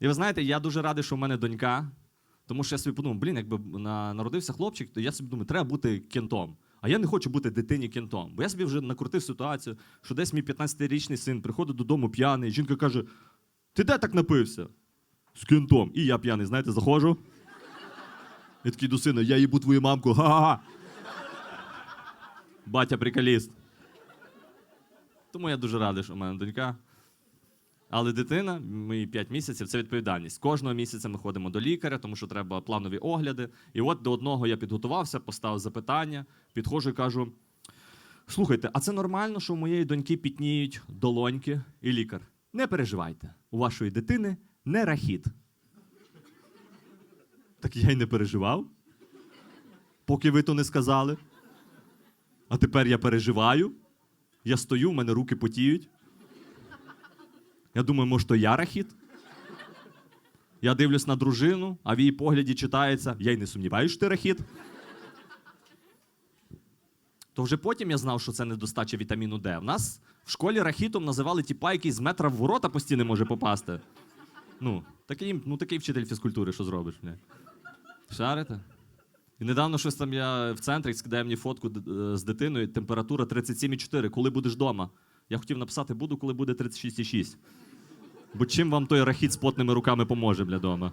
І ви знаєте, я дуже радий, що в мене донька, тому що я собі подумав, блін, якби народився хлопчик, то я собі думаю, треба бути кентом. А я не хочу бути дитині кентом. Бо я собі вже накрутив ситуацію, що десь мій 15-річний син приходить додому п'яний, жінка каже: Ти де так напився? З кентом. І я п'яний, знаєте, заходжу. І такий до сина, я їбу твою мамку. Га-га-га. Батя приколіст. Тому я дуже радий, що в мене донька. Але дитина, мої 5 місяців, це відповідальність. Кожного місяця ми ходимо до лікаря, тому що треба планові огляди. І от до одного я підготувався, поставив запитання, підходжу і кажу: слухайте, а це нормально, що у моєї доньки пітніють долоньки і лікар? Не переживайте, у вашої дитини не рахіт. Так я й не переживав, поки ви то не сказали. А тепер я переживаю. Я стою, в мене руки потіють. Я думаю, може, то рахіт? Я дивлюсь на дружину, а в її погляді читається: я й не сумніваюся, що ти рахіт. То вже потім я знав, що це недостача вітаміну Д. В нас в школі рахітом називали тіпа, який з метра в ворота постійно може попасти. Ну, такий, ну, такий вчитель фізкультури, що зробиш? Бля? Шарите? І недавно щось там я в центрі скидає мені фотку е, з дитиною, температура 37,4. Коли будеш вдома? Я хотів написати, буду, коли буде 36,6. Бо чим вам той рахіт з потними руками поможе, бля, дома?